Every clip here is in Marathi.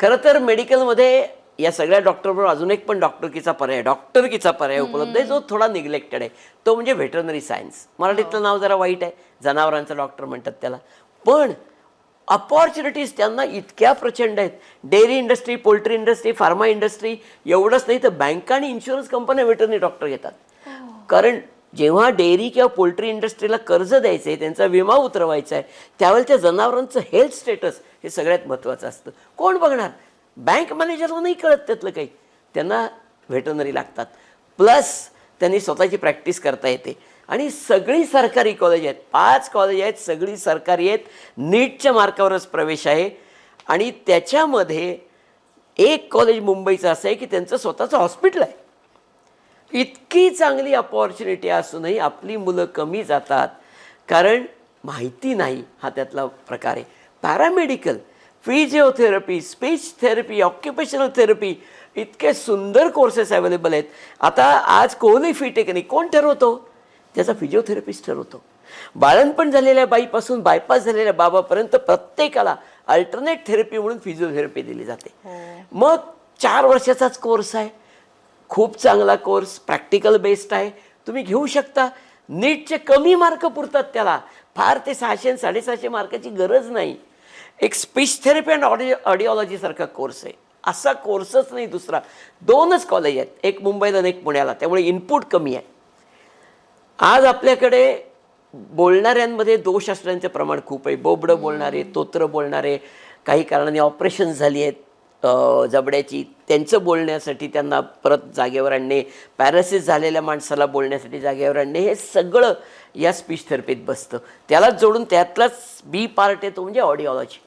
खरं तर मेडिकलमध्ये या सगळ्या डॉक्टरबरोबर अजून एक पण डॉक्टरकीचा पर्याय डॉक्टरकीचा पर्याय उपलब्ध आहे जो थोडा निग्लेक्टेड आहे. तो म्हणजे व्हेटरनरी सायन्स मराठीतलं नाव जरा वाईट आहे जनावरांचा डॉक्टर म्हणतात त्याला. पण अपॉर्च्युनिटीज त्यांना इतक्या प्रचंड आहेत. Dairy industry poultry industry pharma industry एवढंच नाही तर बँका आणि इन्शुरन्स कंपन्या व्हेटरनरी डॉक्टर घेतात. कारण जेव्हा डेअरी किंवा पोल्ट्री इंडस्ट्रीला कर्ज द्यायचं आहे त्यांचा विमा उतरवायचा आहे त्यावेळेला त्या जनावरांचं हेल्थ स्टेटस हे सगळ्यात महत्त्वाचं असतं. कोण बघणार? बँक मॅनेजरला नाही कळत त्यातलं काही. त्यांना व्हेटरनरी लागतात. प्लस त्यांनी स्वतःची प्रॅक्टिस करता येते. आणि सगळी सरकारी कॉलेज आहेत. पाच कॉलेज आहेत सगळी सरकारी आहेत. नीटच्या मार्कावरच प्रवेश आहे. आणि त्याच्यामध्ये एक कॉलेज मुंबईचं असं आहे की त्यांचं स्वतःचं हॉस्पिटल आहे. इतकी चांगली अपॉर्च्युनिटी असूनही आपली मुलं कमी जातात. कारण माहिती नाही हा त्यातला प्रकार आहे. Paramedical physiotherapy speech therapy occupational therapy इतके सुंदर कोर्सेस अवेलेबल आहेत. आता आज कोहली फी टेक्निक कोण ठरवतो? त्याचा फिजिओथेरपिस्ट ठरवतो. बाळणपण झालेल्या बाईपासून बायपास झालेल्या बाबापर्यंत प्रत्येकाला अल्टरनेट थेरपी म्हणून फिजिओथेरपी दिली जाते. मग चार वर्षाचाच कोर्स आहे. खूप चांगला कोर्स प्रॅक्टिकल बेस्ड आहे. तुम्ही घेऊ शकता. नीटचे कमी मार्क पुरतात त्याला. फार ते सहाशे आणि साडेसहाशे मार्काची गरज नाही. एक स्पीच थेरपी अँड ऑडिओ ऑडिओलॉजीसारखा कोर्स आहे. असा कोर्सच नाही दुसरा. दोनच कॉलेज आहेत. एक मुंबईला आणि एक पुण्याला. त्यामुळे इनपुट कमी आहे. आज आपल्याकडे बोलणाऱ्यांमध्ये दोष असण्याचं प्रमाण खूप आहे. बोबडं बोलणारे तोत्र बोलणारे काही कारणाने ऑपरेशन झाली आहेत. जबड्याची. त्यांचं बोलण्यासाठी त्यांना परत जागेवर आणणे पॅरासिस झालेल्या माणसाला बोलण्यासाठी जागेवर आणणे हे सगळं या स्पीच थेरपीत बसतं. त्यालाच जोडून त्यातलाच बी पार्ट येतो म्हणजे ऑडिओलॉजी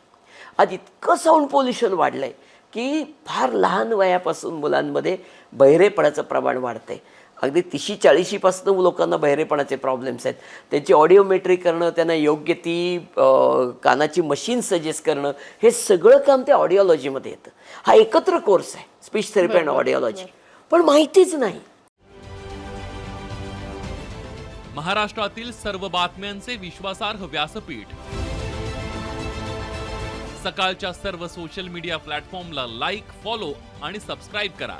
आज इतकं साऊंड पोल्युशन वाढलं आहे की फार लहान वयापासून मुलांमध्ये बहिरेपणाचं प्रमाण वाढतं आहे अगदी तिशी चाळीशीपासून लोकांना बहिरेपणाचे प्रॉब्लेम्स आहेत. त्यांची ऑडिओमेट्री करणं त्यांना योग्य ती कानाची मशीन सजेस्ट करणं हे सगळं काम त्या ऑडिओलॉजीमध्ये येतं. हा एकत्र कोर्स आहे स्पीच थेरपी अँड ऑडिओलॉजी पण माहितीच नाही. महाराष्ट्रातील सर्व बातम्यांचे विश्वासार्ह व्यासपीठ. सकाळच्या सर्व सोशल मीडिया प्लॅटफॉर्मला लाईक फॉलो आणि सबस्क्राईब करा.